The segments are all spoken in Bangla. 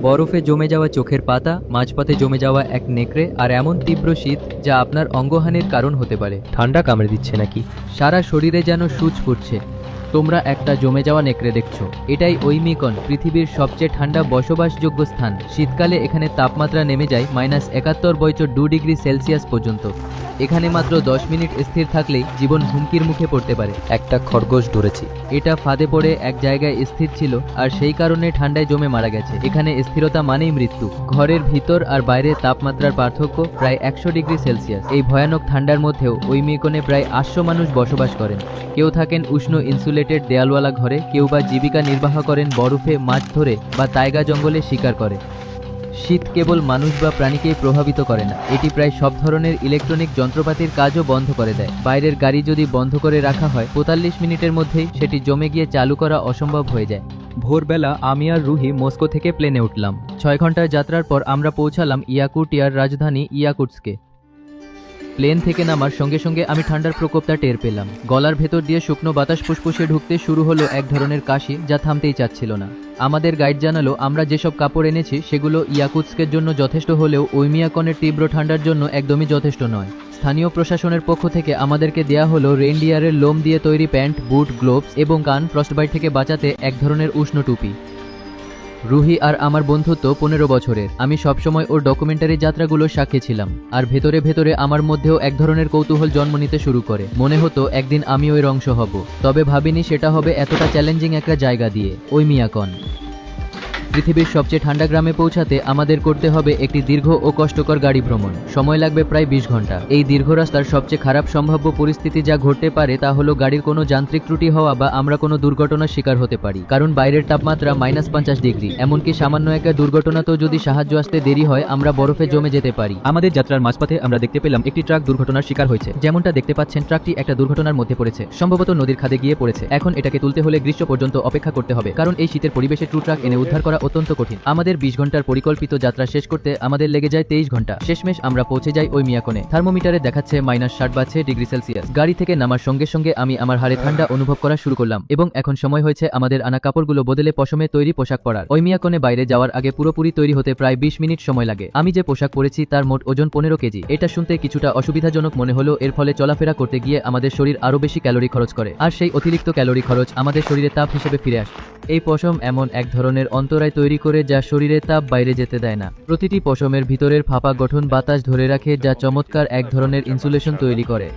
বরফে জমে যাওয়া চোখের পাতা মাঝপথে জমে যাওয়া এক নেকড়ে আর এমন তীব্র শীত যা আপনার অঙ্গহানির কারণ হতে পারে। ঠান্ডা কামড়ে দিচ্ছে নাকি? সারা শরীরে যেন সূচ ফুটছে। তোমরা একটা জমে যাওয়া নেকড়ে দেখছ। এটাই ঐমিকন পৃথিবীর সবচেয়ে ঠান্ডা বসবাসযোগ্য স্থান। শীতকালে এখানে তাপমাত্রা নেমে যায় মাইনাস একাত্তর বয়চ দু ডিগ্রি সেলসিয়াস পর্যন্ত। এখানে মাত্র দশ মিনিট স্থির থাকলেই জীবন হুমকির মুখে পড়তে পারে। একটা খরগোশ ধরেছি। এটা ফাঁদে পড়ে এক জায়গায় স্থির ছিল আর সেই কারণে ঠান্ডায় জমে মারা গেছে। এখানে স্থিরতা মানেই মৃত্যু। ঘরের ভিতর আর বাইরে তাপমাত্রার পার্থক্য প্রায় একশো ডিগ্রি সেলসিয়াস। এই ভয়ানক ঠান্ডার মধ্যেও ওই মেকনে প্রায় আটশো মানুষ বসবাস করেন। কেউ থাকেন উষ্ণ ইনসুলেটেড দেয়ালওয়ালা ঘরে কেউ বা জীবিকা নির্বাহ করেন বরফে মাছ ধরে বা তাইগা জঙ্গলে শিকার করে। শীত কেবল মানুষ বা প্রাণীকেই প্রভাবিত করে না, এটি প্রায় সব ধরনের ইলেকট্রনিক যন্ত্রপাতির কাজও বন্ধ করে দেয়। বাইরের গাড়ি যদি বন্ধ করে রাখা হয়, পঁয়তাল্লিশ মিনিটের মধ্যেই সেটি জমে গিয়ে চালু করা অসম্ভব হয়ে যায়। ভোরবেলা আমি আর রুহি মস্কো থেকে প্লেনে উঠলাম। ছয় ঘণ্টার যাত্রার পর আমরা পৌঁছালাম ইয়াকুটিয়ার রাজধানী ইয়াকুটসকে। প্লেন থেকে নামার সঙ্গে সঙ্গে আমি ঠান্ডার প্রকোপটা টের পেলাম। গলার ভেতর দিয়ে শুকনো বাতাস ফুসফুসে ঢুকতে শুরু হলো এক ধরনের কাশি যা থামতেই চাচ্ছিল না। আমাদের গাইড জানালো, আমরা যেসব কাপড় এনেছি, সেগুলো ইয়াকুৎস্কের জন্য যথেষ্ট হলেও ওইমিয়াকনের তীব্র ঠান্ডার জন্য একদমই যথেষ্ট নয়। স্থানীয় প্রশাসনের পক্ষ থেকে আমাদেরকে দেয়া হলো রেইনডিয়ারের লোম দিয়ে তৈরি প্যান্ট, বুট, গ্লোভস এবং কান ফ্রস্টবাইট থেকে বাঁচাতে এক ধরনের উষ্ণ টুপি। রুহি আর আমার বন্ধুত্ব পনেরো বছরের। আমি সবসময় ওর ডকুমেন্টারি যাত্রাগুলো সাক্ষী ছিলাম। আর ভেতরে ভেতরে আমার মধ্যেও এক ধরনের কৌতূহল জন্ম নিতে শুরু করে। মনে হতো একদিন আমি ওই অংশ হব। তবে ভাবিনি সেটা হবে এতটা চ্যালেঞ্জিং একটা জায়গা দিয়ে। ওই মিয়াকন। পৃথিবীর সবচেয়ে ঠান্ডা গ্রামে পৌঁছাতে আমাদের করতে হবে একটি দীর্ঘ ও কষ্টকর গাড়ি ভ্রমণ। সময় লাগবে প্রায় বিশ ঘণ্টা। এই দীর্ঘ রাস্তার সবচেয়ে খারাপ সম্ভাব্য পরিস্থিতি যা ঘটতে পারে তা হলো গাড়ির কোনো যান্ত্রিক ত্রুটি হওয়া বা আমরা কোনো দুর্ঘটনার শিকার হতে পারি। কারণ বাইরের তাপমাত্রা মাইনাস পঞ্চাশ ডিগ্রি, এমনকি সামান্য একটা দুর্ঘটনাতেও যদি সাহায্য আসতে দেরি হয়, আমরা বরফে জমে যেতে পারি। আমাদের যাত্রার মাঝপথে আমরা দেখতে পেলাম একটি ট্রাক দুর্ঘটনার শিকার হয়েছে। যেমনটা দেখতে পাচ্ছেন, ট্রাকটি একটা দুর্ঘটনার মধ্যে পড়েছে। সম্ভবত নদীর খাদে গিয়ে পড়েছে। এখন এটাকে তুলতে হলে গ্রীষ্ম পর্যন্ত অপেক্ষা করতে হবে, কারণ এই শীতের পরিবেশে ট্রু ট্রাক এনে উদ্ধার করা অত্যন্ত কঠিন। আমাদের বিশ ঘণ্টার পরিকল্পিত যাত্রা শেষ করতে আমাদের লেগে যায় তেইশ ঘণ্টা। শেষমেশ আমরা পৌঁছে যাই ওই মিয়াকনে। থার্মোমিটারে দেখাচ্ছে মাইনাস ষাট বা ডিগ্রি সেলসিয়াস। গাড়ি থেকে নামার সঙ্গে সঙ্গে আমি আমার হাড়ে ঠান্ডা অনুভব করা শুরু করলাম এবং এখন সময় হয়েছে আমাদের আনা কাপড়গুলো বদলে পশমে তৈরি পোশাক পরার। ওই মিয়াকনে বাইরে যাওয়ার আগে পুরোপুরি তৈরি হতে প্রায় বিশ মিনিট সময় লাগে। আমি যে পোশাক পরেছি তার মোট ওজন পনেরো কেজি। এটা শুনতে কিছুটা অসুবিধাজনক মনে হলো এর ফলে চলাফেরা করতে গিয়ে আমাদের শরীর আরও বেশি ক্যালোরি খরচ করে। আর সেই অতিরিক্ত ক্যালোরি খরচ আমাদের শরীরে তাপ হিসেবে ফিরে আসে। এই পশম এমন এক ধরনের অন্তরায় তৈরি করে যা শরীরে তাপ বাইরে যেতে দেয় না। প্রতিটি পশমের ভিতরের ফাঁপা গঠন বাতাস ধরে রাখে যা চমৎকার এক ধরনের ইনসুলেশন তৈরি করে।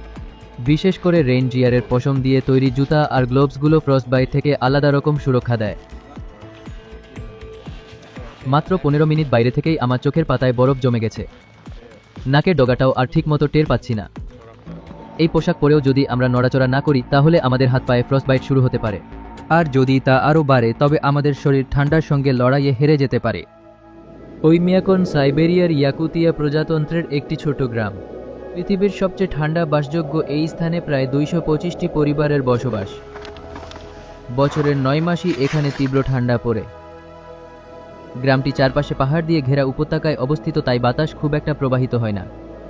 বিশেষ করে রেইন জিয়ারের পশম দিয়ে তৈরি জুতা আর গ্লোভসগুলো ফ্রস্টবাইট থেকে আলাদা রকম সুরক্ষা দেয়। মাত্র পনেরো মিনিট বাইরে থেকেই আমার চোখের পাতায় বরফ জমে গেছে। নাকের ডগাটাও আর ঠিক মতো টের পাচ্ছি না। এই পোশাক পরেও যদি আমরা নড়াচড়া না করি, তাহলে আমাদের হাত পায়ে ফ্রস্টবাইট শুরু হতে পারে। আর যদি তা আরও বাড়ে, তবে আমাদের শরীর ঠান্ডার সঙ্গে লড়াইয়ে হেরে যেতে পারে। ওইমিয়াকন সাইবেরিয়ার ইয়াকুতিয়া প্রজাতন্ত্রের একটি ছোট গ্রাম। পৃথিবীর সবচেয়ে ঠান্ডা বাসযোগ্য এই স্থানে প্রায় দুইশো পঁচিশটি পরিবারের বসবাস। বছরের নয় মাসই এখানে তীব্র ঠান্ডা পড়ে। গ্রামটি চারপাশে পাহাড় দিয়ে ঘেরা উপত্যকায় অবস্থিত, তাই বাতাস খুব একটা প্রবাহিত হয় না।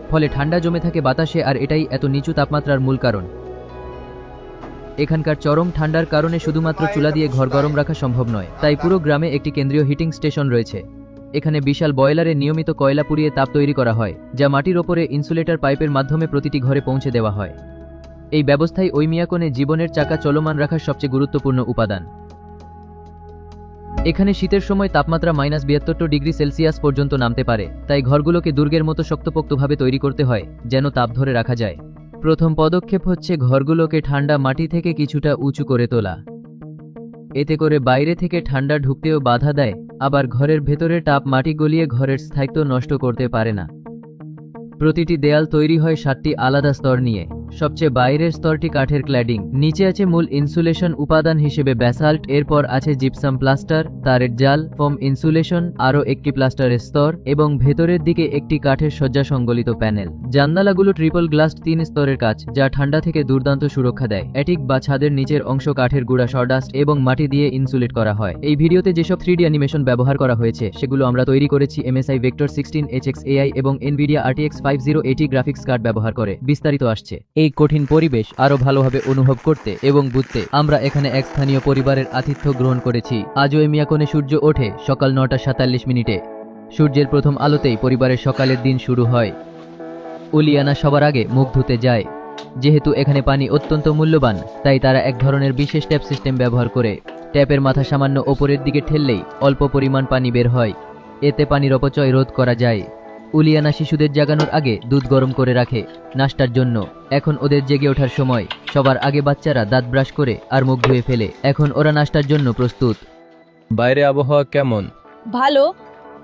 ফলে ঠান্ডা জমে থাকে বাতাসে, আর এটাই এত নিচু তাপমাত্রার মূল কারণ। এখানকার চরম ঠান্ডার কারণে শুধুমাত্র চুলা দিয়ে ঘর গরম রাখা সম্ভব নয়, তাই পুরো গ্রামে একটি কেন্দ্রীয় হিটিং স্টেশন রয়েছে। এখানে বিশাল বয়লারে নিয়মিত কয়লা পুড়িয়ে তাপ তৈরি করা হয়, যা মাটির ওপরে ইনসুলেটর পাইপের মাধ্যমে প্রতিটি ঘরে পৌঁছে দেওয়া হয়। এই ব্যবস্থাই মিয়াকনে জীবনের চাকা চলমান রাখার সবচেয়ে গুরুত্বপূর্ণ উপাদান। এখানে শীতের সময় তাপমাত্রা মাইনাস বিয়াত্তর ডিগ্রি সেলসিয়াস পর্যন্ত নামতে পারে, তাই ঘরগুলোকে দুর্গের মতো শক্তপোক্তভাবে তৈরি করতে হয়, যেন তাপ ধরে রাখা যায়। প্রথম পদক্ষেপ হচ্ছে ঘরগুলোকে ঠান্ডা মাটি থেকে কিছুটা উঁচু করে তোলা। এতে করে বাইরে থেকে ঠান্ডা ঢুকতেও বাধা দেয়, আবার ঘরের ভেতরে টাপ মাটি গলিয়ে ঘরের স্থায়িত্ব নষ্ট করতে পারে না। প্রতিটি দেয়াল তৈরি হয় সাতটি আলাদা স্তর নিয়ে। সবচেয়ে বাইরের স্তরটি কাঠের ক্ল্যাডিং নিচে আছে মূল ইনসুলেশন উপাদান হিসেবে ব্যাসাল্ট, এরপর আছে জিপসাম প্লাস্টার, তারের জাল, ফোম ইনসুলেশন, আরও একটি প্লাস্টারের স্তর, এবং ভেতরের দিকে একটি কাঠের সজ্জা সংগলিত প্যানেল। জান্নালাগুলো ট্রিপল গ্লাস তিন স্তরের কাজ, যা ঠান্ডা থেকে দুর্দান্ত সুরক্ষা দেয়। অ্যাটিক বা ছাদের নিচের অংশ কাঠের গুঁড়া সরডাস্ট এবং মাটি দিয়ে ইনসুলেট করা হয়। এই ভিডিওতে যেসব থ্রি অ্যানিমেশন ব্যবহার করা হয়েছে, সেগুলো আমরা তৈরি করেছি MSI vector sixteen HX AI এবং Nvidia RTX five zero eighty graphics card ব্যবহার করে বিস্তারিত আসছে। এই কঠিন পরিবেশ আরও ভালোভাবে অনুভব করতে এবং বুঝতে আমরা এখানে এক স্থানীয় পরিবারের আতিথ্য গ্রহণ করেছি। আজও মিয়াকনে সূর্য ওঠে সকাল নটা সাতাল্লিশ মিনিটে। সূর্যের প্রথম আলোতেই পরিবারের সকালের দিন শুরু হয়। উলিয়ানা সবার আগে মুখ ধুতে যায়। যেহেতু এখানে পানি অত্যন্ত মূল্যবান, তাই তারা এক ধরনের বিশেষ ট্যাপ সিস্টেম ব্যবহার করে। ট্যাপের মাথা সামান্য ওপরের দিকে ঠেললেই অল্প পরিমাণ পানি বের হয়। এতে পানির অপচয় রোধ করা যায়। উলিয়ানা শিশুদের জাগানোর আগে দুধ গরম করে রাখে নাস্তার জন্য। এখন ওদের জেগে ওঠার সময় সবার আগে বাচ্চারা দাঁত ব্রাশ করে আর মুখ ধুয়ে ফেলে। এখন ওরা নাস্তার জন্য প্রস্তুত। বাইরে আবহাওয়া কেমন? ভালো।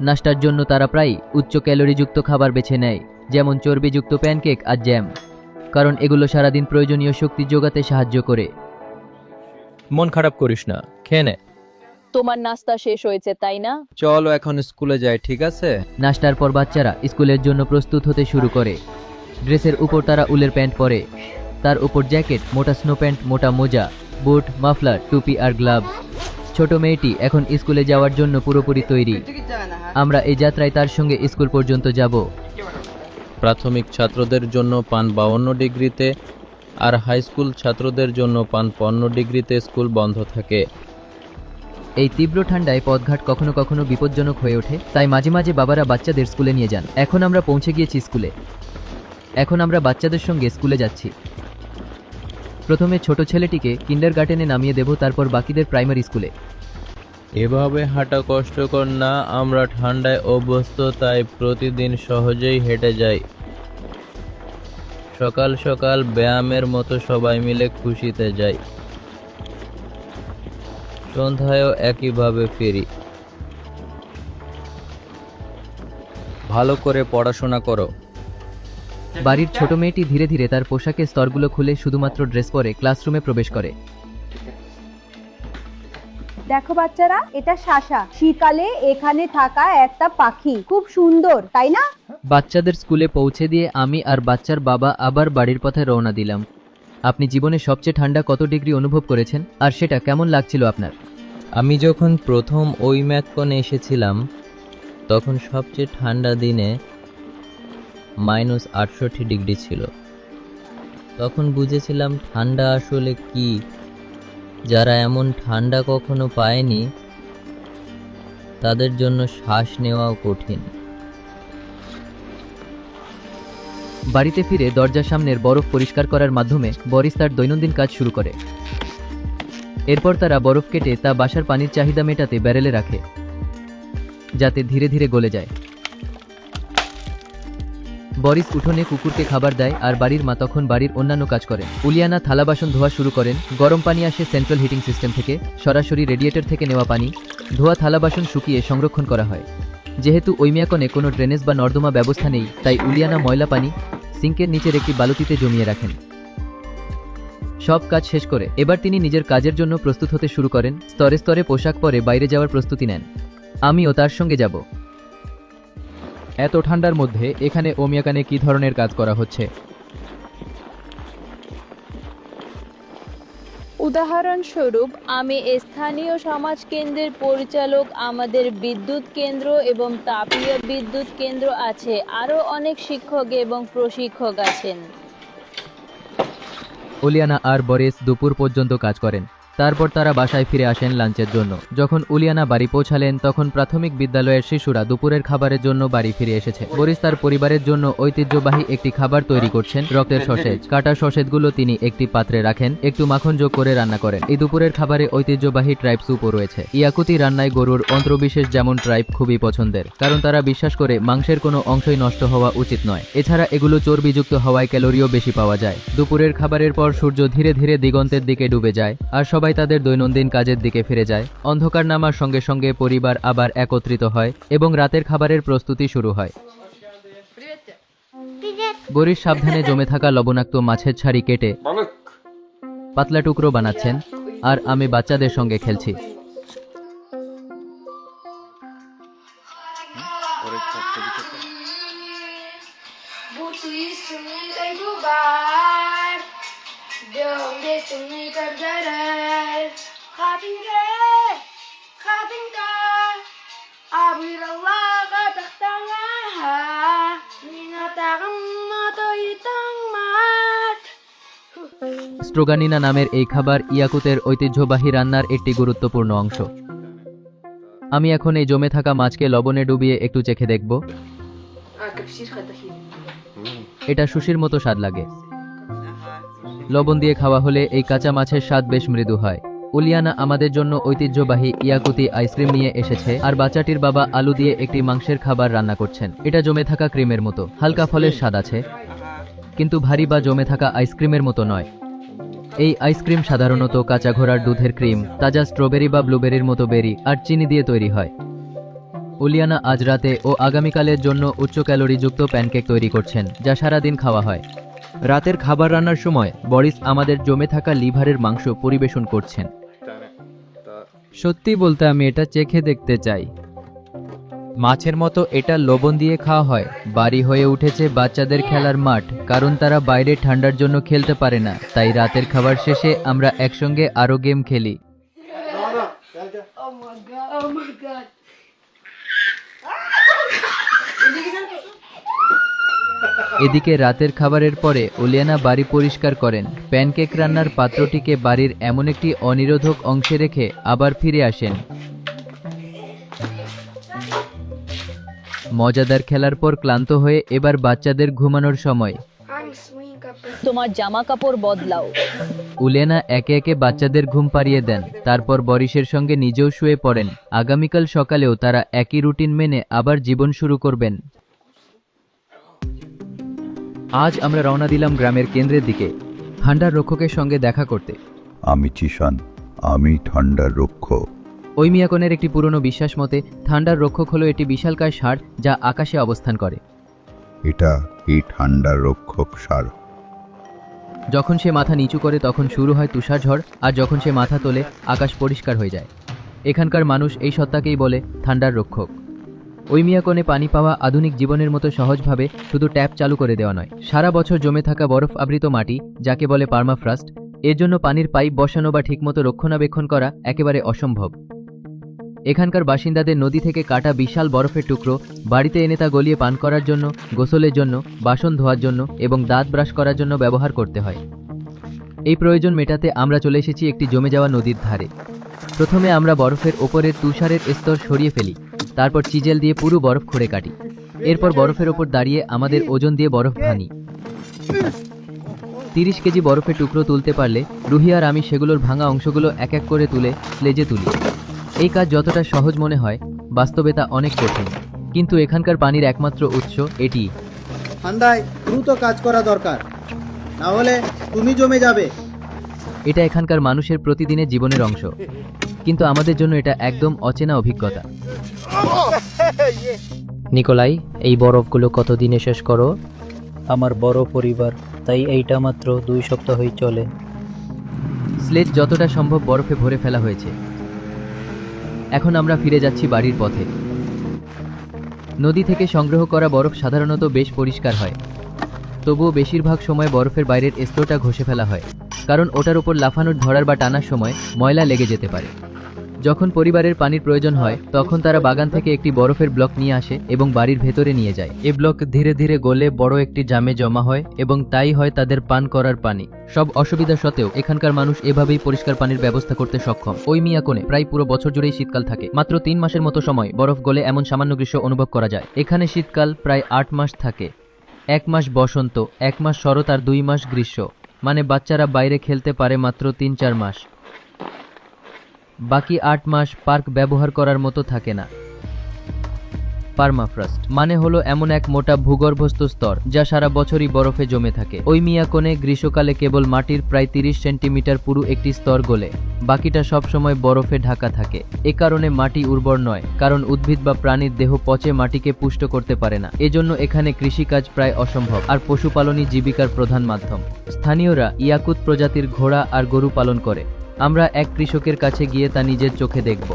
নাস্তার জন্য তারা প্রায় উচ্চ ক্যালোরিযুক্ত খাবার বেছে নেয় যেমন চর্বিযুক্ত প্যানকেক আর জ্যাম। কারণ এগুলো সারাদিন প্রয়োজনীয় শক্তি যোগাতে সাহায্য করে। মন খারাপ করিস না খেয়ে নে। তোমার নাস্তা শেষ হয়েছে তাই না? চলো এখন স্কুলে যাই ঠিক আছে? নাস্তার পর বাচ্চারা স্কুলের জন্য প্রস্তুত হতে শুরু করে। ড্রেসের উপর তারা উলের প্যান্ট পরে। তার উপর জ্যাকেট মোটা স্নো প্যান্ট মোটা মোজা বুট মাফলার টুপি আর গ্লাভস ছোট মেয়েটি এখন স্কুলে যাওয়ার জন্য পুরোপুরি তৈরি। আমরা এই যাত্রায় তার সঙ্গে স্কুল পর্যন্ত যাব। প্রাথমিক ছাত্রদের জন্য পান বাউন্ন ডিগ্রিতে আর হাই স্কুল ছাত্রদের জন্য পান পন্ন ডিগ্রিতে স্কুল বন্ধ থাকে। এই তীব্র ঠান্ডায় পথঘাট কখনো কখনো বিপজ্জনক হয়ে ওঠে, তাই মাঝে মাঝে বাবারা বাচ্চাদের স্কুলে নিয়ে যান। এখন আমরা পৌঁছে গিয়েছি স্কুলে। এখন আমরা বাচ্চাদের সঙ্গে স্কুলে যাচ্ছি। প্রথমে ছোট ছেলেটিকে কিন্ডার গার্ডেনে নামিয়ে দেব, তারপর বাকিদের প্রাইমারি স্কুলে। এভাবে হাঁটা কষ্টকর না, আমরা ঠান্ডায় অভ্যস্ত, তাই প্রতিদিন সহজেই হেঁটে যাই। সকাল সকাল ব্যায়ামের মতো সবাই মিলে খুশিতে যাই। সন্ধ্যায়ও একইভাবে ফিরি। ভালো করে পড়াশোনা করো। বাড়ির ছোট মেয়েটি ধীরে ধীরে তার পোশাকের স্তরগুলো খুলে শুধুমাত্র ড্রেস পরে ক্লাসরুমে প্রবেশ করে। দেখো বাচ্চারা এটা শাসা। শীতকালে এখানে থাকা একটা পাখি। খুব সুন্দর তাই না? বাচ্চাদের স্কুলে পৌঁছে দিয়ে আমি আর বাচ্চার বাবা আবার বাড়ির পথে রওনা দিলাম। আপনি জীবনে সবচেয়ে ঠান্ডা কত ডিগ্রি অনুভব করেছেন? আর সেটা কেমন লাগছিল আপনার? আমি যখন প্রথম ওই ম্যাককনে এসেছিলাম, তখন সবচেয়ে ঠান্ডা দিনে মাইনাস আটষট্টি ডিগ্রি ছিল। তখন বুঝেছিলাম ঠান্ডা আসলে কি। যারা এমন ঠান্ডা কখনো পায়নি, তাদের জন্য শ্বাস নেওয়াও কঠিন। বাড়িতে ফিরে দরজার সামনের বরফ পরিষ্কার করার মাধ্যমে বরিস তার দৈনন্দিন কাজ শুরু করে। এরপর তারা বরফ কেটে তা বাসার পানির চাহিদা মেটাতে ব্যারেলে রাখে, যাতে ধীরে ধীরে গলে যায়। বরিস উঠোনে কুকুরকে খাবার দেয় আর বাড়ির মা তখন বাড়ির অন্যান্য কাজ করেন উলিয়ানা থালা বাসন ধোয়া শুরু করেন, গরম পানি আসে সেন্ট্রাল হিটিং সিস্টেম থেকে, সরাসরি রেডিয়েটর থেকে নেওয়া পানি, ধোয়া থালা বাসন শুকিয়ে সংরক্ষণ করা হয়। যেহেতু ঐমিয়াকনে কোনো ড্রেনেজ বা নর্দমা ব্যবস্থা নেই, তাই উলিয়ানা ময়লা পানি সিঙ্কের নিচের একটি বালতিতে জমিয়ে রাখেন। সব কাজ শেষ করে এবার তিনি নিজের কাজের জন্য প্রস্তুত হতে শুরু করেন, স্তরে স্তরে পোশাক পরে বাইরে যাওয়ার প্রস্তুতি নেন। আমিও তার সঙ্গে যাব। এত ঠান্ডার মধ্যে এখানে ওমিয়াকানে কি ধরনের কাজ করা হচ্ছে? উদাহরণস্বরূপ, আমি স্থানীয় সমাজ কেন্দ্রের পরিচালক, আমাদের বিদ্যুৎ কেন্দ্র এবং তাপীয় বিদ্যুৎ কেন্দ্র আছে। আরও অনেক শিক্ষক এবং প্রশিক্ষক আছেন। উলিয়ানা আর বরেস দুপুর পর্যন্ত কাজ করেন। তারপর তারা বাসায় ফিরে আসেন লাঞ্চের জন্য। যখন উলিয়ানা বাড়ি পৌঁছালেন, তখন প্রাথমিক বিদ্যালয়ের শিশুরা দুপুরের খাবারের জন্য বাড়ি ফিরে এসেছে। বরিস তার পরিবারের জন্য ঐতিহ্যবাহী একটি খাবার তৈরি করছেন রক্তের সসেজ। কাটা সসেজগুলো তিনি একটি পাত্রে রাখেন, একটু মাখন যোগ করে রান্না করেন। এই দুপুরের খাবারে ঐতিহ্যবাহী ট্রাইব স্যুপও রয়েছে। ইয়াকুতি রান্নায় গরুর অন্ত্রবিশেষ যেমন ট্রাইব খুবই পছন্দের, কারণ তারা বিশ্বাস করে মাংসের কোনো অংশই নষ্ট হওয়া উচিত নয়। এছাড়া এগুলো চর্বিযুক্ত হওয়ায় ক্যালোরিও বেশি পাওয়া যায়। দুপুরের খাবারের পর সূর্য ধীরে ধীরে দিগন্তের দিকে ডুবে যায়, আর সবাই তাদের দৈনন্দিন কাজের দিকে ফিরে যায়। অন্ধকার নামার সঙ্গে সঙ্গে পরিবার আবার একত্রিত হয় এবং রাতের খাবারের প্রস্তুতি শুরু হয়। গরির সাবধানে জমে থাকা লবণাক্ত মাছের ছাড়ি কেটে পাতলা টুকরো বানাচ্ছেন আর আমি বাচ্চাদের সঙ্গে খেলছি। স্ট্রোগানিনা নামের এই খাবার ইয়াকুতের ঐতিহ্যবাহী রান্নার একটি গুরুত্বপূর্ণ অংশ। আমি এখন এই জমে থাকা মাছকে লবণে ডুবিয়ে একটু চেখে দেখব। এটা সুশির মতো স্বাদ লাগে। লবণ দিয়ে খাওয়া হলে এই কাঁচা মাছের স্বাদ বেশ মৃদু হয়। উলিয়ানা আমাদের জন্য ঐতিহ্যবাহী ইয়াকুতি আইসক্রিম নিয়ে এসেছে, আর বাচ্চাটির বাবা আলু দিয়ে একটি মাংসের খাবার রান্না করছেন। এটা জমে থাকা ক্রিমের মতো। হালকা ফলের স্বাদ আছে, কিন্তু ভারী বা জমে থাকা আইসক্রিমের মতো নয়। এই আইসক্রিম সাধারণত কাঁচা ঘোড়ার দুধের ক্রিম, তাজা স্ট্রবেরি বা ব্লুবেরির মতো বেরি আর চিনি দিয়ে তৈরি হয়। উলিয়ানা আজ রাতে ও আগামীকালের জন্য উচ্চ ক্যালোরিযুক্ত প্যানকেক তৈরি করছেন, যা সারাদিন খাওয়া হয়। রাতের খাবার রান্নার সময় বরিস আমাদের জমে থাকা লিভারের মাংস পরিবেশন করছেন। সত্যি বলতে আমি এটা চেখে দেখতে চাই। মাছের মতো এটা লবণ দিয়ে খাওয়া হয় বাড়ি হয়ে উঠেছে বাচ্চাদের খেলার মাঠ কারণ তারা বাইরে ঠান্ডার জন্য খেলতে পারে না তাই রাতের খাবার শেষে আমরা একসঙ্গে আরও গেম খেলি। Oh my god, oh my god. এদিকে রাতের খাবারের পরে ওলিয়ানা বাড়ি পরিষ্কার করেন। প্যানকেক রান্নার পাত্রটিকে বাড়ির এমন একটি অনিরোধক অংশে রেখে আবার ফিরে আসেন। মজাদার খেলার পর ক্লান্ত হয়ে এবার বাচ্চাদের ঘুমানোর সময়. তোমার জামা কাপড় বদলাও। উলেনা একে একে বাচ্চাদের ঘুম পাড়িয়ে দেন। তারপর বরিশের সঙ্গে নিজেও শুয়ে পড়েন। আগামীকাল সকালেও তারা একই রুটিন মেনে আবার জীবন শুরু করবেন। আজ আমরা রওনা দিলাম গ্রামের কেন্দ্রের দিকে ঠান্ডার রক্ষকের সঙ্গে দেখা করতে। আমি চিশান আমি ঠান্ডার রক্ষক। ওই মিয়াকনের একটি পুরনো বিশ্বাস মতে ঠান্ডার রক্ষক হলো একটি বিশালকায় ষাঁড় যা আকাশে অবস্থান করে। এটা এই ঠান্ডার রক্ষক সার যখন সে মাথা নিচু করে তখন শুরু হয় তুষারঝড় আর যখন সে মাথা তোলে আকাশ পরিষ্কার হয়ে যায়। এখানকার মানুষ এই সত্তাকেই বলে ঠান্ডার রক্ষক। ওই মিয়াকনে পানি পাওয়া আধুনিক জীবনের মতো সহজভাবে শুধু ট্যাপ চালু করে দেওয়া নয়। সারা বছর জমে থাকা বরফ আবৃত মাটি, যাকে বলে পার্মাফ্রাস্ট, এর জন্য পানির পাইপ বসানো বা ঠিকমতো রক্ষণাবেক্ষণ করা একেবারে অসম্ভব। এখানকার বাসিন্দাদের নদী থেকে কাটা বিশাল বরফের টুকরো, বাড়িতে এনে তা গলিয়ে পান করার জন্য, গোসলের জন্য, বাসন ধোয়ার জন্য এবং দাঁত ব্রাশ করার জন্য ব্যবহার করতে হয়। এই প্রয়োজন মেটাতে আমরা চলে এসেছি একটি জমে যাওয়া নদীর ধারে। প্রথমে আমরা বরফের ওপরের তুষারের স্তর সরিয়ে ফেলি। তারপর চিজেল দিয়ে পুরো বরফ খুঁড়ে কাটি। এরপর বরফের ওপর দাঁড়িয়ে আমাদের ওজন দিয়ে বরফ ভাঙি। তিরিশ কেজি বরফের টুকরো তুলতে পারলে রুহি আর আমি সেগুলোর ভাঙা অংশগুলো এক এক করে তুলে স্লেজে তুলি। এই কাজ যতটা সহজ মনে হয় বাস্তবে তা অনেক কঠিন। কিন্তু এখানকার পানির একমাত্র উৎস এটি। ঠান্ডায় দ্রুত কাজ করা দরকার। না হলে তুমি জমে যাবে। এটা এখানকার মানুষের প্রতিদিনের জীবনের অংশ। কিন্তু আমাদের জন্য এটা একদম অচেনা অভিজ্ঞতা। নিকোলাই এই বরফগুলো কতদিনে শেষ করো? আমার বড় পরিবার তাই এইটা মাত্র দুই সপ্তাহই চলে। স্লেজ যতটা সম্ভব বরফে ভরে ফেলা হয়েছে। এখন আমরা ফিরে যাচ্ছি বাড়ির পথে। নদী থেকে সংগ্রহ করা বরফ সাধারণত বেশ পরিষ্কার হয়। তবুও বেশিরভাগ সময় বরফের বাইরের স্তরটা ঘষে ফেলা হয় কারণ ওটার উপর লাফানোর ধরার বা টানার সময় ময়লা লেগে যেতে পারে। যখন পরিবারের পানির প্রয়োজন হয়, তখন তারা বাগান থেকে একটি বরফের ব্লক নিয়ে আসে এবং বাড়ির ভেতরে নিয়ে যায়। এ ব্লক ধীরে ধীরে গলে বড় একটি জামে জমা হয় এবং তাই হয় তাদের পান করার পানি। সব অসুবিধা সত্ত্বেও এখানকার মানুষ এভাবেই পরিষ্কার পানির ব্যবস্থা করতে সক্ষম। ওই মিয়াকোনে প্রায় পুরো বছর জুড়েই শীতকাল থাকে। মাত্র তিন মাসের মতো সময় বরফ গলে এমন সামান্য গ্রীষ্ম অনুভব করা যায়। এখানে শীতকাল প্রায় আট মাস থাকে। এক মাস বসন্ত, এক মাস শরৎ আর দুই মাস গ্রীষ্ম। মানে বাচ্চারা বাইরে খেলতে পারে মাত্র তিন চার মাস। বাকি আট মাস পার্ক ব্যবহার করার মতো থাকে না। পার্মাফ্রস্ট মানে হলো এমন এক মোটা ভূগর্ভস্থ স্তর যা সারা বছরই বরফে জমে থাকে। ওই মিয়াকোনে গ্রীষ্মকালে কেবল মাটির প্রায় তিরিশ সেন্টিমিটার পুরু একটি স্তর গলে, বাকিটা সব সময় বরফে ঢাকা থাকে। এ কারণে মাটি উর্বর নয়, কারণ উদ্ভিদ বা প্রাণীর দেহ পচে মাটিকে পুষ্ট করতে পারে না। এজন্য এখানে কৃষিকাজ প্রায় অসম্ভব, আর পশুপালনই জীবিকার প্রধান মাধ্যম। স্থানীয়রা ইয়াকুত প্রজাতির ঘোড়া আর গরু পালন করে। আমরা এক কৃষকের কাছে গিয়ে তা নিজের চোখে দেখব।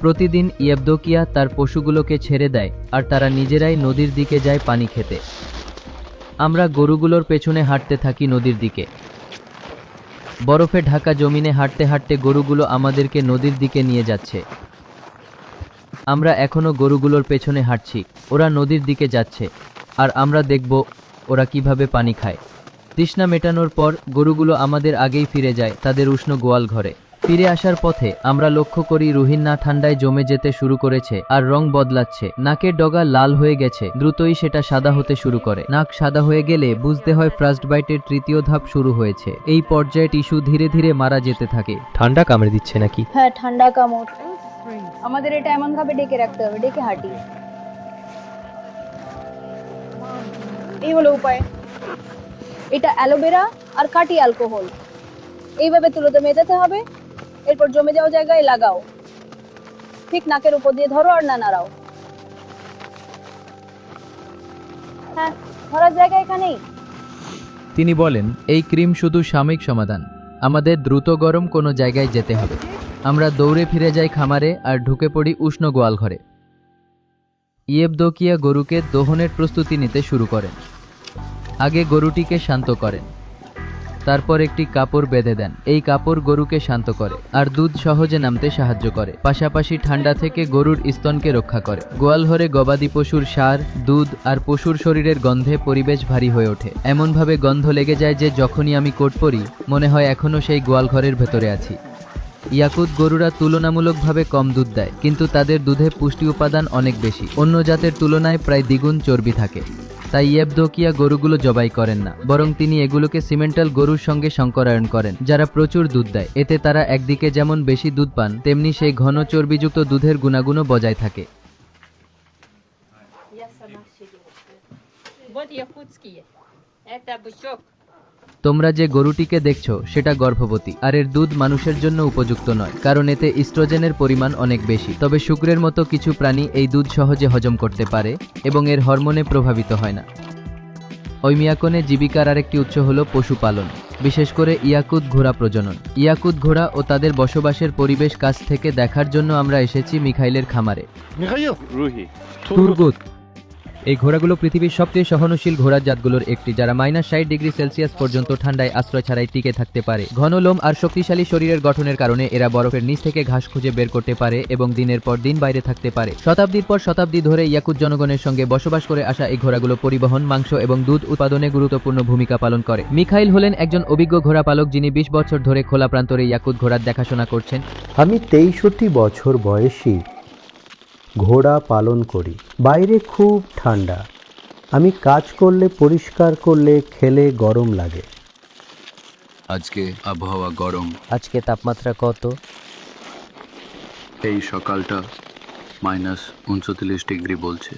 প্রতিদিন ইয়েবদোকিয়া তার পশুগুলোকে ছেড়ে দেয় আর তারা নিজেরাই নদীর দিকে যায় পানি খেতে। আমরা গরুগুলোর পেছনে হাঁটতে থাকি নদীর দিকে। বরফে ঢাকা জমিনে হাঁটতে হাঁটতে গরুগুলো আমাদেরকে নদীর দিকে নিয়ে যাচ্ছে। আমরা এখনও গরুগুলোর পেছনে হাঁটছি, ওরা নদীর দিকে যাচ্ছে, আর আমরা দেখব ওরা কীভাবে পানি খায়। তৃষ্ণা মেটানোর পর গরুগুলো আমাদের আগেই ফিরে যায় তাদের উষ্ণ গোয়াল ঘরে। ফিরে আসার পথে আমরা লক্ষ্য করি রুহিন্না ঠান্ডায় জমে যেতে শুরু করেছে আর রং বদলাচ্ছে। নাকের ডগা লাল হয়ে গেছে দ্রুতই সেটা সাদা হতে শুরু করে। নাক সাদা হয়ে গেলে বুঝতে হয় ফ্রাস্ট বাইটের তৃতীয় ধাপ শুরু হয়েছে। এই পর্যায়ে টিস্যু ধীরে ধীরে মারা যেতে থাকে। ঠান্ডা কামড়ে দিচ্ছে নাকি? হ্যাঁ ঠান্ডা কামড়। আমাদের এটা এমন ভাবে ডেকে রাখতে হবে ডেকে হাঁটি এই হলো উপায়। এটা অ্যালোভেরা আর কাটি অ্যালকোহল। এইভাবে তুলোতে মেজাতে হবে, এরপর জমে যাওয়া জায়গায় লাগাও। ঠিক নাকের উপর দিয়ে ধরো আর না নাড়াও। হ্যাঁ ধরার জায়গা এখানেই। তিনি বলেন, এই ক্রিম শুধু সাময়িক সমাধান। আমাদের দ্রুত গরম কোনো জায়গায় যেতে হবে। আমরা দৌড়ে ফিরে যাই খামারে আর ঢুকে পড়ি উষ্ণ গোয়াল ঘরে। ইয়েবদোকিয়া গরুকে দোহনের প্রস্তুতি নিতে শুরু করেন। আগে গরুটিকে শান্ত করেন। তারপর একটি কাপড় বেঁধে দেন। এই কাপড় গরুকে শান্ত করে আর দুধ সহজে নামতে সাহায্য করে। পাশাপাশি ঠান্ডা থেকে গরুর স্তনকে রক্ষা করে। গোয়ালঘরে গবাদি পশুর সার, দুধ আর পশুর শরীরের গন্ধে পরিবেশ ভারী হয়ে ওঠে। এমনভাবে গন্ধ লেগে যায় যে যখনই আমি কোট পরি, মনে হয় এখনও সেই গোয়ালঘরের ভেতরে আছি। ইয়াকুত গরুরা তুলনামূলকভাবে কম দুধ দেয়, কিন্তু তাদের দুধে পুষ্টি উপাদান অনেক বেশি। অন্য জাতের তুলনায় প্রায় দ্বিগুণ চর্বি থাকে। তাই ইয়েবদোকিয়া গরুগুলো জবাই করেন না, বরং তিনি এগুলোকে সিমেন্টাল গরুর সঙ্গে সংকরায়ন করেন, যারা প্রচুর দুধ দেয়। এতে তারা একদিকে যেমন বেশি দুধ পান, তেমনি সেই ঘন চর্বিযুক্ত দুধের গুণাগুণও বজায় থাকে। তোমরা যে গরুটিকে দেখছ সেটা গর্ভবতী আর এর দুধ মানুষের জন্য উপযুক্ত নয় কারণ এতে ইস্ট্রোজেনের পরিমাণ অনেক বেশি। তবে শুক্রের মতো কিছু প্রাণী এই দুধ সহজে হজম করতে পারে এবং এর হরমোনে প্রভাবিত হয় না। ওই মিয়াকনে জীবিকার আরেকটি উৎস হল পশুপালন বিশেষ করে ইয়াকুত ঘোড়া প্রজনন। ইয়াকুত ঘোড়া ও তাদের বসবাসের পরিবেশ কাছ থেকে দেখার জন্য আমরা এসেছি মিখাইলের খামারে। এই ঘোড়াগুলো পৃথিবীর সবচেয়ে সহনশীল ঘোড়ার জাতগুলোর একটি, যারা মাইনাস ষাট ডিগ্রি সেলসিয়াস পর্যন্ত ঠান্ডায় আশ্রয় ছাড়াই টিকে থাকতে পারে। ঘন লোম আর শক্তিশালী শরীরের গঠনের কারণে এরা বরফের নিচ থেকে ঘাস খুঁজে বের করতে পারে এবং দিনের পর দিন বাইরে থাকতে পারে। শতাব্দীর পর শতাব্দী ধরে ইয়াকুত জনগণের সঙ্গে বসবাস করে আসা এই ঘোড়াগুলো পরিবহন, মাংস এবং দুধ উৎপাদনে গুরুত্বপূর্ণ ভূমিকা পালন করে। মিখাইল হলেন একজন অভিজ্ঞ ঘোড়া পালক যিনি বিশ বছর ধরে খোলা প্রান্তরে ইয়াকুত ঘোড়ার দেখাশোনা করছেন। আমি তেইশটি বছর বয়সী ঘোড়া পালন করি। বাইরে খুব ঠান্ডা। আমি কাজ করলে পরিষ্কার করলে খেলে গরম লাগে। আজকে আবহাওয়া গরম। আজকে তাপমাত্রা কত? এই সকালটা মাইনাস উনচল্লিশ ডিগ্রি বলছে।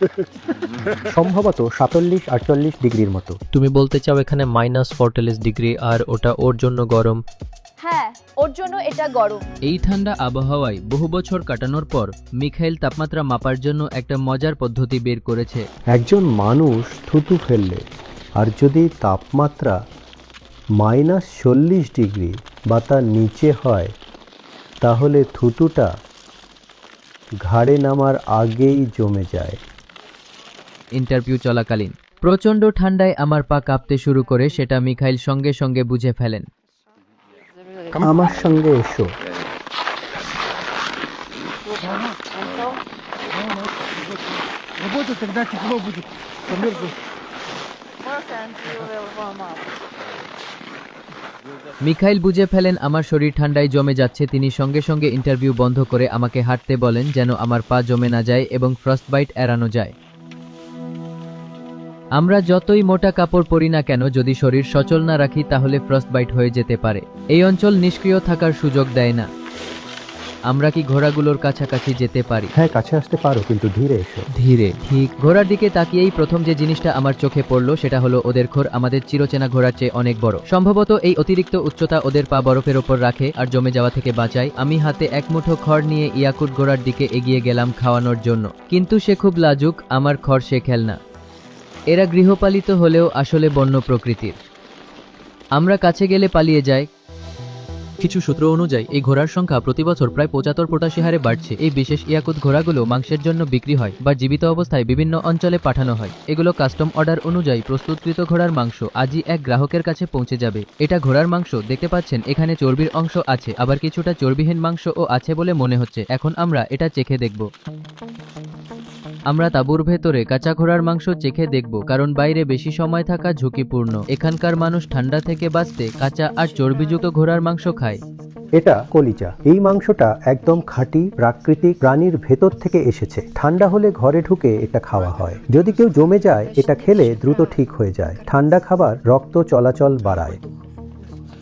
সম্ভবত সাতল্লিশ আটচল্লিশ ডিগ্রির মতো। তুমি বলতে চাও এখানে মাইনাস ফোরটাল্লিশ ডিগ্রি আর ওটা ওর জন্য গরম। হ্যাঁ ওর জন্য এটা গরম। এই ঠান্ডা আবহাওয়ায় বহু বছর কাটানোর পর মিখাইল তাপমাত্রা মাপার জন্য একটা মজার পদ্ধতি বের করেছে। একজন মানুষ থুতু ফেললে আর যদি তাপমাত্রা মাইনাস চল্লিশ ডিগ্রি বা তার নিচে হয় তাহলে থুতুটা ঘাড়ে নামার আগেই জমে যায়। ইন্টারভিউ চলাকালীন প্রচণ্ড ঠান্ডায় আমার পা কাঁপতে শুরু করে সেটা মিখাইল সঙ্গে সঙ্গে বুঝে ফেলেন। আমার সঙ্গে এসো Работа тогда тепло будет. Замерзну. মিখাইল বুঝে ফেলেন আমার শরীর ঠান্ডায় জমে যাচ্ছে তিনি সঙ্গে সঙ্গে ইন্টারভিউ বন্ধ করে আমাকে হাঁটতে বলেন যেন আমার পা জমে না যায় এবং ফ্রস্টবাইট এড়ানো যায় আমরা যতই মোটা কাপড় পরি না কেন যদি শরীর সচল না রাখি তাহলে ফ্রস্টবাইট হয়ে যেতে পারে। এই অঞ্চল নিষ্ক্রিয় থাকার সুযোগ দেয় না। আমরা কি ঘোড়াগুলোর কাছাকাছি যেতে পারি? হ্যাঁ কাছে আসতে পারো কিন্তু ধীরে এসো। ধীরে ঠিক। ঘোড়ার দিকে তাকিয়েই প্রথম যে জিনিসটা আমার চোখে পড়ল সেটা হলো ওদের খোর। আমাদের চিরচেনা ঘোড়ার চেয়ে অনেক বড়। সম্ভবত এই অতিরিক্ত উচ্চতা ওদের পা বরফের ওপর রাখে আর জমে যাওয়া থেকে বাঁচায়। আমি হাতে এক মুঠো খড় নিয়ে ইয়াকুট ঘোড়ার দিকে এগিয়ে গেলাম খাওয়ানোর জন্য। কিন্তু সে খুব লাজুক আমার খড় সে খেলনা। এরা গৃহপালিত হলেও আসলে বন্য প্রকৃতির। আমরা কাছে গেলে পালিয়ে যায় কিছু সূত্র অনুযায়ী, এই ঘোড়ার সংখ্যা প্রতি বছর প্রায় পঁচাত্তর পটাশি হারে বাড়ছে। এই বিশেষ ইয়াকুত ঘোড়াগুলো মাংসের জন্য বিক্রি হয় বা জীবিত অবস্থায় বিভিন্ন অঞ্চলে পাঠানো হয়। এগুলো কাস্টম অর্ডার অনুযায়ী প্রস্তুতকৃত ঘোড়ার মাংস আজই এক গ্রাহকের কাছে পৌঁছে যাবে। এটা ঘোড়ার মাংস, দেখতে পাচ্ছেন, এখানে চর্বির অংশ আছে, আবার কিছুটা চর্বিহীন মাংসও আছে বলে মনে হচ্ছে। এখন আমরা এটা চেখে দেখব। আমরা তাঁবুর ভেতরে কাঁচা ঘোড়ার মাংস চেখে দেখব কারণ বাইরে বেশি সময় থাকা ঝুঁকিপূর্ণ। এখানকার মানুষ ঠান্ডা থেকে বাঁচতে কাঁচা আর চর্বিযুক্ত ঘোড়ার মাংস খায়। এটা কলিজা। এই মাংসটা একদম খাঁটি প্রাকৃতিক প্রাণীর ভেতর থেকে এসেছে। ঠান্ডা হলে ঘরে ঢুকে এটা খাওয়া হয়। যদি কেউ জমে যায় এটা খেলে দ্রুত ঠিক হয়ে যায়। ঠান্ডা খাবার রক্ত চলাচল বাড়ায়।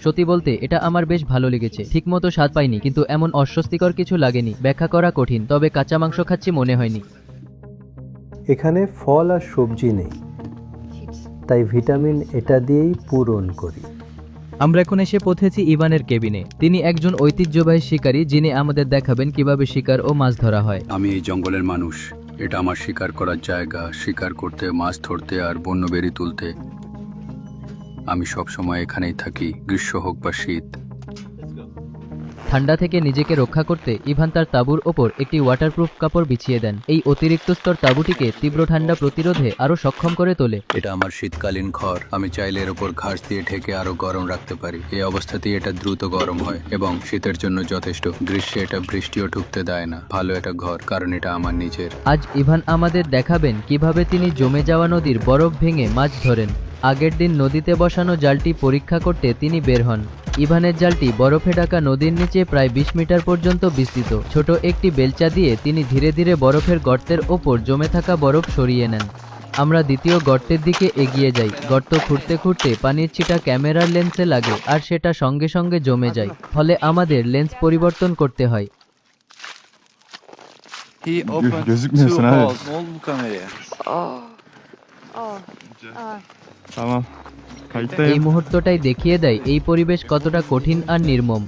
সত্যি বলতে এটা আমার বেশ ভালো লেগেছে। ঠিকমতো স্বাদ পাইনি কিন্তু এমন অস্বস্তিকর কিছু লাগেনি। ব্যাখ্যা করা কঠিন তবে কাঁচা মাংস খাচ্ছি মনে হয়নি। এখানে ফল আর সবজি নেই। তাই ভিটামিন এটা দিয়েই পূরণ করি। আমরা এখন এসে পৌঁছেছি ইভানের কেবিনে। তিনি একজন ঐতিহ্যবাহী শিকারী যিনি আমাদের দেখাবেন কীভাবে শিকার ও মাছ ধরা হয়। আমি এই জঙ্গলের মানুষ। এটা আমার শিকার করার জায়গা শিকার করতে মাছ ধরতে আর বন্য বেরি তুলতে। আমি সব সময় এখানেই থাকি গ্রীষ্ম হোক বা শীত। ঠান্ডা থেকে নিজেকে রক্ষা করতে ইভান তার তাঁবুর ওপর একটি ওয়াটারপ্রুফ কাপড় বিছিয়ে দেন। এই অতিরিক্ত স্তর তাঁবুটিকে তীব্র ঠান্ডা প্রতিরোধে আরও সক্ষম করে তোলে। এটা আমার শীতকালীন ঘর আমি চাইলে এর ওপর ঘাস দিয়ে ঢেকে আরও গরম রাখতে পারি। এই অবস্থাতেই এটা দ্রুত গরম হয় এবং শীতের জন্য যথেষ্ট। গ্রীষ্মে এটা বৃষ্টিও ঢুকতে দেয় না। ভালো এটা ঘর কারণ এটা আমার নিজের। আজ ইভান আমাদের দেখাবেন কীভাবে তিনি জমে যাওয়া নদীর বরফ ভেঙে মাছ ধরেন। আগের দিন নদীতে বসানো জালটি পরীক্ষা করতে তিনি বের হন। ইভানের জালটি বরফে ঢাকা নদীর নিচে প্রায় বিশ মিটার পর্যন্ত বিস্তৃত ছোট একটি বেলচা দিয়ে তিনি ধীরে ধীরে বরফের গর্তের ওপর জমে থাকা বরফ সরিয়ে নেন আমরা দ্বিতীয় গর্তের দিকে এগিয়ে যাই গর্ত খুঁড়তে খুঁড়তে পানির ছিটা ক্যামেরার লেন্সে লাগে আর সেটা সঙ্গে সঙ্গে জমে যায় ফলে আমাদের লেন্স পরিবর্তন করতে হয় He opened gözükmüyorsun two abi. holes. Ne oldu bu kameraya? Tamam. এই মুহূর্তটাই দেখিয়ে দেয় এই পরিবেশ কতটা কঠিন আর নির্মম।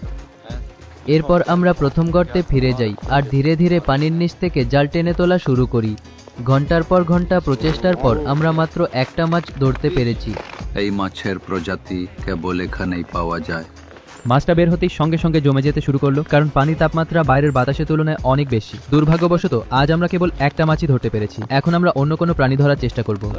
এরপর আমরা প্রথম গর্তে ফিরে যাই আর ধীরে ধীরে পানির নিচ থেকে জাল টেনে তোলা শুরু করি। ঘণ্টার পর ঘণ্টা প্রচেষ্টার পর আমরা মাত্র একটা মাছ ধরতে পেরেছি। এই মাছের প্রজাতি কেবল এখানেই পাওয়া যায়। মাছটা বের হতেই সঙ্গে সঙ্গে জমে যেতে শুরু করল, কারণ পানির তাপমাত্রা বাইরের বাতাসের তুলনায় অনেক বেশি। দুর্ভাগ্যবশত, আজ আমরা কেবল একটা মাছই ধরতে পেরেছি। এখন আমরা অন্য কোনো প্রাণী ধরার চেষ্টা করব।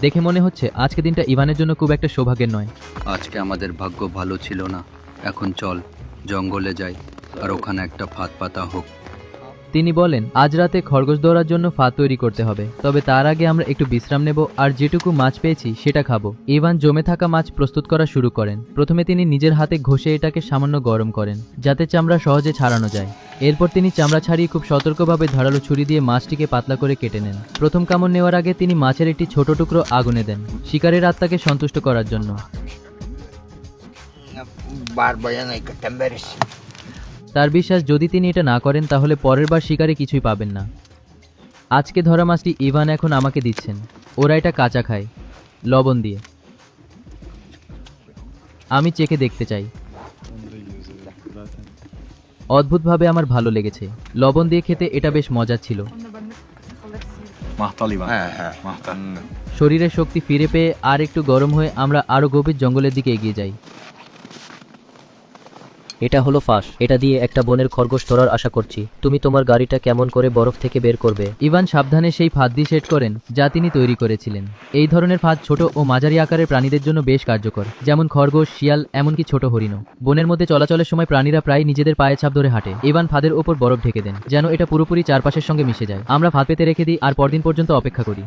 দেখে মনে হচ্ছে, আজকে দিনটা ইভানের জন্য খুব একটা সৌভাগ্যের নয়। আজকে আমাদের ভাগ্য ভালো ছিল না। এখন চল, জঙ্গলে যাই, আর ওখানে একটা ফাঁদ পাতা হোক। তিনি বলেন, আজ রাতে খরগোশ ধরার জন্য ফাঁদ তৈরি করতে হবে। তবে তার আগে আমরা একটু বিশ্রাম নেব আর যেটুকু মাছ পেয়েছি সেটা খাব। ইভান জমে থাকা মাছ প্রস্তুত করা শুরু করেন। প্রথমে তিনি নিজের হাতে ঘষে এটাকে সামান্য গরম করেন, যাতে চামড়া সহজে ছাড়ানো যায়। এরপর তিনি চামড়া ছাড়িয়ে খুব সতর্কভাবে ধারালো ছুরি দিয়ে মাছটিকে পাতলা করে কেটে নেন। প্রথম কামড় নেওয়ার আগে তিনি মাছের একটি ছোট টুকরো আগুনে দেন, শিকারের আত্মাকে সন্তুষ্ট করার জন্য। তার বিশ্বাস যদি তিনি এটা না করেন তাহলে পরের বার শিকারে কিছুই পাবেন না। আজকে ধরা মাছটি ইভান এখন আমাকে দিচ্ছেন। ওরা এটা কাঁচা খায়। লবণ দিয়ে। আমি চেকে দেখতে চাই। অদ্ভুতভাবে আমার ভালো লেগেছে। লবণ দিয়ে খেতে এটা বেশ মজার ছিল. He he. শরীরের শক্তি ফিরে পেয়ে আর একটু গরম হয়ে আমরা আরও গভীর জঙ্গলের দিকে এগিয়ে যাই। এটা হলো ফাঁস। এটা দিয়ে একটা বনের খরগোশ ধরার আশা করছি। তুমি তোমার গাড়িটা কেমন করে বরফ থেকে বের করবে? ইভান সাবধানে সেই ফাঁদটি সেট করেন, যা তিনি তৈরি করেছিলেন। এই ধরনের ফাঁদ ছোট ও মাঝারি আকারের প্রাণীদের জন্য বেশ কার্যকর। যেমন খরগোশ, শিয়াল, এমনকি ছোট হরিণও। বনের মধ্যে চলাচলের সময় প্রাণীরা প্রায় নিজেদের পায়ে ছাপ ধরে হাঁটে। ইভান ফাঁদের ওপর বরফ ঢেকে দেন, যেন এটা পুরোপুরি চারপাশের সঙ্গে মিশে যায়। আমরা ফাঁদ পেতে রেখে দিই আর পরদিন পর্যন্ত অপেক্ষা করি।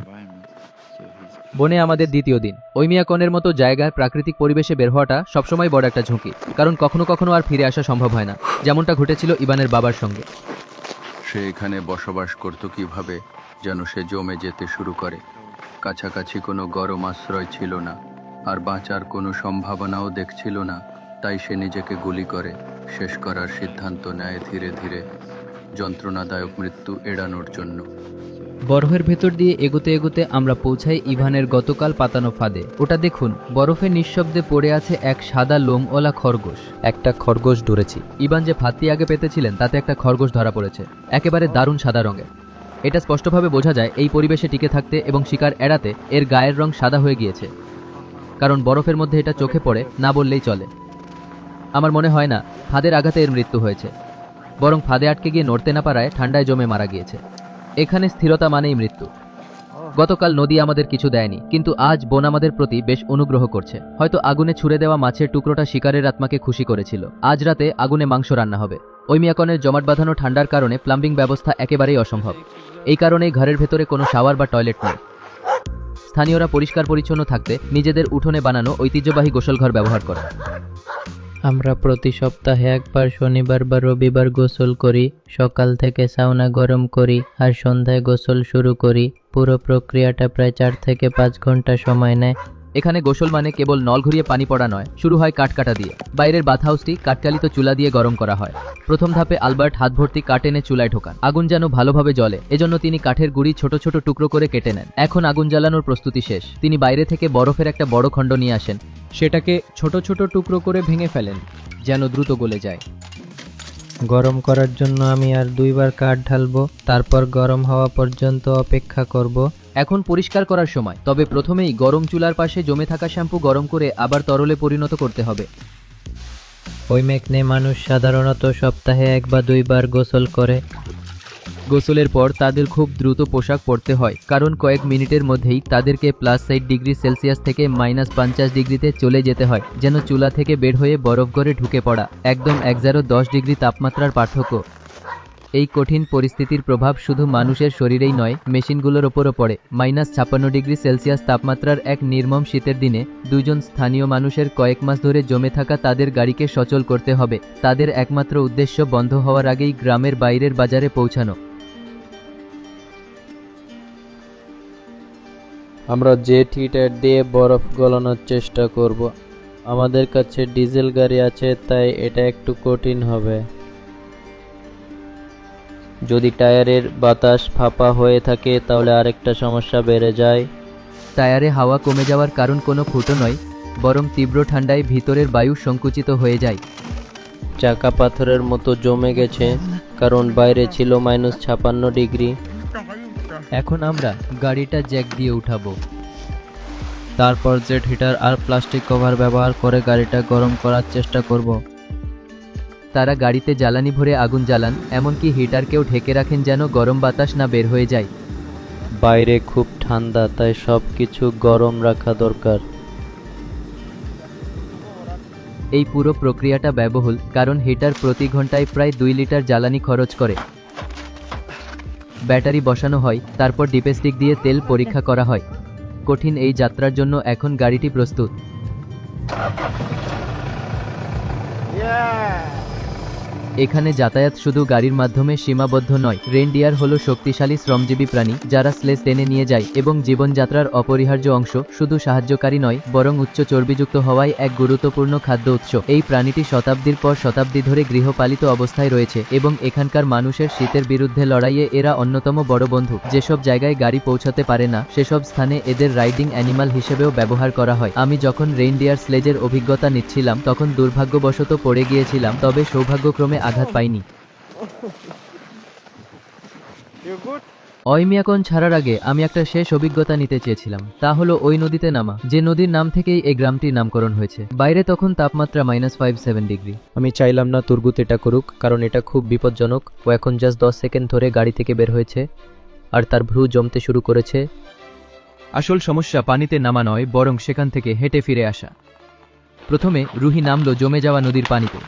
বনে আমাদের দ্বিতীয় দিন। ওইমিয়াকনের মতো জায়গায় প্রাকৃতিক পরিবেশে বের হওয়াটা সবসময় বড় একটা ঝুঁকি, কারণ কখনো কখনো আর ফিরে আসা সম্ভব হয় না, যেমনটা ঘটেছিল ইবানের বাবার সঙ্গে। সে এখানে বসবাস করত কীভাবে যেন সে জমে যেতে শুরু করে। কাছাকাছি কোনো গরম আশ্রয় ছিল না, আর বাঁচার কোনো সম্ভাবনাও দেখছিল না, তাই সে নিজেকে গুলি করে, শেষ করার সিদ্ধান্ত নেয় ধীরে ধীরে যন্ত্রণাদায়ক মৃত্যু এড়ানোর জন্য। বরফের ভেতর দিয়ে এগোতে এগোতে আমরা পৌঁছাই ইভানের গতকাল পাতানো ফাঁদে। ওটা দেখুন, বরফে নিঃশব্দে পড়ে আছে এক সাদা লোমওয়ালা খরগোশ। একটা খরগোশ ধরেছি। ইভান যে ফাঁদটি আগে পেতেছিলেন, তাতে একটা খরগোশ ধরা পড়েছে। একেবারে দারুণ সাদা রঙের। এটা স্পষ্টভাবে বোঝা যায় এই পরিবেশে টিকে থাকতে এবং শিকার এড়াতে এর গায়ের রং সাদা হয়ে গিয়েছে। কারণ বরফের মধ্যে এটা চোখে পড়ে, না বললেই চলে। আমার মনে হয় না, ফাঁদের আঘাতে এর মৃত্যু হয়েছে। বরং ফাঁদে আটকে গিয়ে নড়তে না পারায় ঠান্ডায় জমে মারা গিয়েছে। এখানে স্থিরতা মানেই মৃত্যু। গতকাল নদী আমাদের কিছু দেয়নি, কিন্তু আজ বন আমাদের প্রতি বেশ অনুগ্রহ করছে। হয়তো আগুনে ছুড়ে দেওয়া মাছের টুকরোটা শিকারের আত্মাকে খুশি করেছিল। আজ রাতে আগুনে মাংস রান্না হবে। ওই মিয়াকনের জমাট বাঁধানো ঠান্ডার কারণে প্লাম্বিং ব্যবস্থা একেবারেই অসম্ভব। এই কারণেই ঘরের ভেতরে কোনো শাওয়ার বা টয়লেট নেই। স্থানীয়রা পরিষ্কার পরিচ্ছন্ন থাকতে নিজেদের উঠোনে বানানো ঐতিহ্যবাহী গোসলঘর ব্যবহার করে আমরা প্রতি সপ্তাহে একবার শনিবার বা রবিবার গোসল করি, সকাল থেকে সাউনা গরম করি আর সন্ধ্যায় গোসল শুরু করি। পুরো প্রক্রিয়াটা প্রায় চার থেকে পাঁচ ঘণ্টা সময় নেয়। এখানে গোসল মানে কেবল নল ঘুরিয়ে পানি পড়া নয়, শুরু হয় কাঠকাটা দিয়ে। বাইরের বাথহাউসটি কাঠচালিত চুলা দিয়ে গরম করা হয়। প্রথম ধাপে আলবার্ট হাত ভর্তি কাঠ এনে চুলায় ঢোকান। আগুন যেন ভালোভাবে জ্বলে, এজন্য তিনি কাঠের গুড়ি ছোট ছোট টুকরো করে কেটে নেন। এখন আগুন জ্বালানোর প্রস্তুতি শেষ। তিনি বাইরে থেকে বরফের একটা বড় খণ্ড নিয়ে আসেন। সেটাকে ছোট ছোট টুকরো করে ভেঙে ফেলেন, যেন দ্রুত গলে যায়। গরম করার জন্য আমি আর দুইবার কাঠ ঢালবো, তারপর গরম হওয়া পর্যন্ত অপেক্ষা করব। এখন পরিষ্কার করার সময়। তবে প্রথমেই গরম চুলার পাশে জমে থাকা শ্যাম্পু গরম করে আবার তরলে পরিণত করতে হবে। ওই মেঘনে মানুষ সাধারণত সপ্তাহে এক বা দুইবার গোসল করে। গোসলের পর তাদের খুব দ্রুত পোশাক পরতে হয় কারণ কয়েক মিনিটের মধ্যেই তাদেরকে প্লাস ষাট ডিগ্রি সেলসিয়াস থেকে মাইনাস পঞ্চাশ ডিগ্রিতে চলে যেতে হয় যেন চুলা থেকে বের হয়ে বরফ ঘরে ঢুকে পড়া। একদম এক দশ ডিগ্রি তাপমাত্রার পার্থক্য। এই কঠিন পরিস্থিতির প্রভাব শুধু মানুষের শরীরেই নয়, মেশিনগুলোর ওপরও পড়ে। মাইনাস ছাপ্পান্ন ডিগ্রি সেলসিয়াস তাপমাত্রার এক নির্মম শীতের দিনে দুজন স্থানীয় মানুষের কয়েক মাস ধরে জমে থাকা তাদের গাড়িকে সচল করতে হবে। তাদের একমাত্র উদ্দেশ্য বন্ধ হওয়ার আগেই গ্রামের বাইরের বাজারে পৌঁছানো। আমরা জেট হিটার দিয়ে বরফ গলানোর চেষ্টা করব। আমাদের কাছে ডিজেল গাড়ি আছে, তাই এটা একটু কঠিন হবে। যদি টায়ারের বাতাস ফাঁপা হয়ে থাকে তাহলে আরেকটা সমস্যা বেড়ে যায়। টায়ারে হাওয়া কমে যাওয়ার কারণ কোনো ফুটো নয় বরং তীব্র ঠান্ডায় ভিতরের বায়ু সংকুচিত হয়ে যায়। চাকা পাথরের মতো জমে গেছে কারণ বাইরে ছিল মাইনাস ছাপান্ন ডিগ্রি। এখন আমরা গাড়িটা জ্যাক দিয়ে উঠাবো। তারপর জেট হিটার আর প্লাস্টিক কভার ব্যবহার করে গাড়িটা গরম করার চেষ্টা করব। তারা গাড়িতে জ্বালানি ভরে আগুন জ্বালান এমনকি হিটারকেও ঢেকে রাখেন যেন গরম বাতাস না বের হয়ে যায়। বাইরে খুব ঠান্ডা তাই সব কিছু গরম রাখা দরকার। এই পুরো প্রক্রিয়াটা ব্যয়বহুল কারণ হিটার প্রতি ঘন্টায় প্রায় দুই লিটার জ্বালানি খরচ করে। ব্যাটারি বসানো হয় তারপর ডিপেস্টিক দিয়ে তেল পরীক্ষা করা হয়। কঠিন এই যাত্রার জন্য এখন গাড়িটি প্রস্তুত। এখানে যাতায়াত শুধু গাড়ির মাধ্যমে সীমাবদ্ধ নয় রেনডিয়ার হলো শক্তিশালী শ্রমজীবী প্রাণী যারা স্লেজ টেনে নিয়ে যায় এবং জীবনযাত্রার অপরিহার্য অংশ শুধু সাহায্যকারী নয়, বরং উচ্চ চর্বিযুক্ত হওয়ায় এক গুরুত্বপূর্ণ খাদ্য উৎস। এই প্রাণীটি শতাব্দীর পর শতাব্দী ধরে গৃহপালিত অবস্থায় রয়েছে এবং এখানকার মানুষের শীতের বিরুদ্ধে লড়াইয়ে এরা অন্যতম বড় বন্ধু। যেসব জায়গায় গাড়ি পৌঁছাতে পারে না, সেসব স্থানে এদের রাইডিং অ্যানিমাল হিসেবেও ব্যবহার করা হয়। আমি যখন রেইনডিয়ার স্লেজের অভিজ্ঞতা নিচ্ছিলাম, তখন দুর্ভাগ্যবশত পড়ে গিয়েছিলাম, তবে সৌভাগ্যক্রমে আঘাত পাইনি। অয়মিয়াকন ছাড়ার আগে আমি একটা শেষ অভিজ্ঞতা নিতে চেয়েছিলাম। তা হলো ওই নদীতে নামা যে নদীর নাম থেকেই এই গ্রামটির নামকরণ হয়েছে। বাইরে তখন তাপমাত্রা মাইনাস ফাইভ সেভেন ডিগ্রি আমি চাইলাম না তুর্গুত এটা করুক কারণ এটা খুব বিপজ্জনক। ও এখন জাস্ট দশ সেকেন্ড ধরে গাড়ি থেকে বের হয়েছে আর তার ভ্রু জমতে শুরু করেছে। আসল সমস্যা পানিতে নামা নয় বরং সেখান থেকে হেঁটে ফিরে আসা। প্রথমে রুহি নামলো জমে যাওয়া নদীর পানিতে।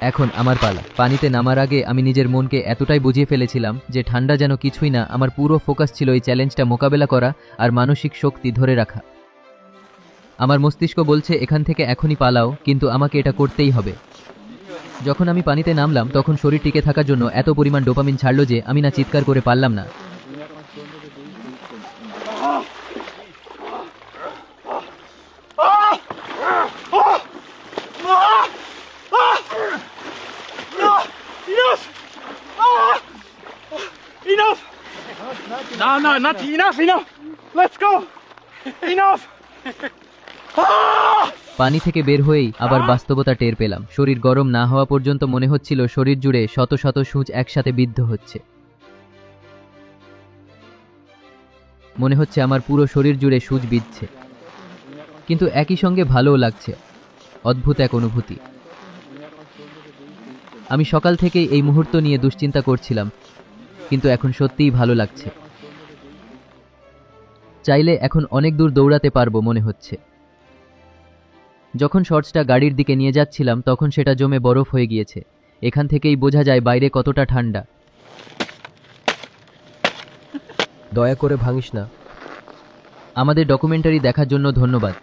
এখন আমার পালা। পানিতে নামার আগে আমি নিজের মনকে এতটাই বুঝিয়ে ফেলেছিলাম যে ঠান্ডা যেন কিছুই না, আমার পুরো ফোকাস ছিল এই চ্যালেঞ্জটা মোকাবেলা করা আর মানসিক শক্তি ধরে রাখা। আমার মস্তিষ্ক বলছে, এখান থেকে এখনই পালাও, কিন্তু আমাকে এটা করতেই হবে। যখন আমি পানিতে নামলাম, তখন শরীর টিকে থাকার জন্য এত পরিমাণ ডোপামিন ছাড়লো যে আমি না চিৎকার করে পারলাম না। No, no, not enough, enough! Let's go! Enough! পানি থেকে বের হয়েই আবার বাস্তবতা টের পেলাম। শরীর গরম না হওয়া পর্যন্ত মনে হচ্ছিল শরীর জুড়ে শত শত সূচ একসাথে বিদ্ধ হচ্ছে। মনে হচ্ছে আমার পুরো শরীর জুড়ে সূচ বিচ্ছে কিন্তু একই সঙ্গে ভালোও লাগছে। অদ্ভুত এক অনুভূতি। আমি সকাল থেকেই এই মুহূর্ত নিয়ে দুশ্চিন্তা করছিলাম কিন্তু এখন সত্যিই ভালো লাগছে। চাইলে এখন অনেক দূর দৌড়াতে পারব মনে হচ্ছে। যখন শর্টসটা গাড়ির দিকে নিয়ে যাচ্ছিলাম তখন সেটা জমে বরফ হয়ে গিয়েছে। এখান থেকেই বোঝা যায় বাইরে কতটা ঠান্ডা। দয়া করে ভাঙিস না। আমাদের ডকুমেন্টারি দেখার জন্য ধন্যবাদ।